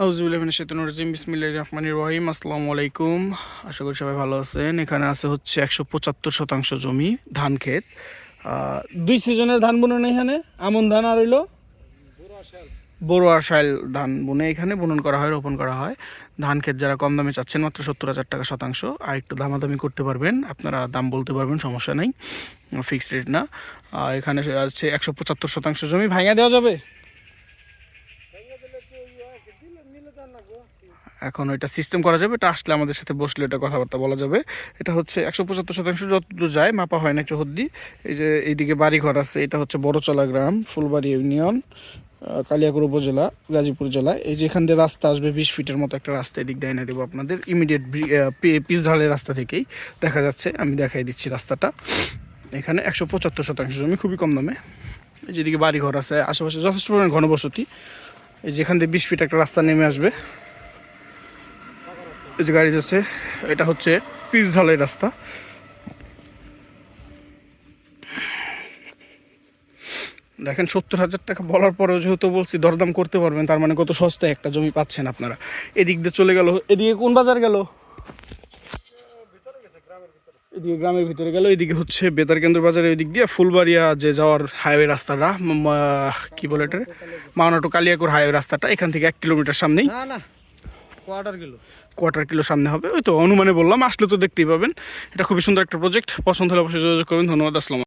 আউজুবিল্লাহিম বিসমিল্লাহ রহমান রহিম আসসালামু আলাইকুম আশা করি সবাই ভালো আছেন। এখানে আছে হচ্ছে একশো পঁচাত্তর শতাংশ জমি, ধান ক্ষেত। দুই সিজনের ধান বুনন এখানে। আমন ধান আর হইল বড়ুয়া শাইল ধান বুনে এখানে। বুনন করা হয়, রোপণ করা হয়। ধান ক্ষেত যারা কম দামে চাচ্ছেন, মাত্র সত্তর হাজার টাকা শতাংশ। আর একটু দামাদামি করতে পারবেন। আপনারা দাম বলতে পারবেন, সমস্যা নেই। ফিক্সড রেট না। এখানে আছে একশো পঁচাত্তর শতাংশ জমি। ভাঙা দেওয়া যাবে? এখন এটা সিস্টেম করা যাবে, এটা আসলে আমাদের সাথে বসলে এটা কথাবার্তা বলা যাবে। এটা হচ্ছে একশো পঁচাত্তর শতাংশ যতদূর যায়, মাপা হয় না চৌহদ্দি। এই যে এইদিকে বাড়িঘর আছে, এটা হচ্ছে বড়চলা গ্রাম, ফুলবাড়ি ইউনিয়ন কালিয়াকৈর উপজেলা, গাজীপুর জেলা। এই যে এখান দিয়ে রাস্তা আসবে বিশ ফিটের মতো একটা রাস্তা, এদিক দিয়ে এনে দেবো আপনাদের। ইমিডিয়েট পিস ঢালের রাস্তা থেকেই দেখা যাচ্ছে, আমি দেখাই দিচ্ছি রাস্তাটা। এখানে একশো পঁচাত্তর শতাংশ জমি, খুবই কম দামে। যেদিকে বাড়িঘর আছে, আশেপাশে যথেষ্ট পরিমাণ ঘনবসতি। এই যেখান দিয়ে বিশ ফিট একটা রাস্তা নেমে আসবে। এই যে গাড়ি যাচ্ছে, এটা হচ্ছে পিস ঢালাই রাস্তা। দেখেন সত্তর হাজার টাকা বলার পরেও যেহেতু বলছি, দরদাম করতে পারবেন, তার মানে কত সস্তায় একটা জমি পাচ্ছেন আপনারা। এদিক দিয়ে চলে গেল, এদিকে কোন বাজার গেল? এদিকে গ্রামের ভিতরে গেল এদিকে হচ্ছে বেতার কেন্দ্র বাজারের ওই দিক দিয়ে ফুলবাড়িয়া যে যাওয়ার হাইওয়ে রাস্তাটা কি বলে এটা মাওনাটু কালিয়াকুর হাইওয়ে রাস্তাটা এখান থেকে এক কিলোমিটার সামনেই। Quarter kilo. কোয়ার্টার কিলো সামনে হবে। ওই তো অনুমানে বললাম আসলে তো দেখতেই পাবেন। এটা খুবই সুন্দর একটা প্রজেক্ট পছন্দ হলে অবশ্যই যোগাযোগ করবেন। ধন্যবাদ আসসালাম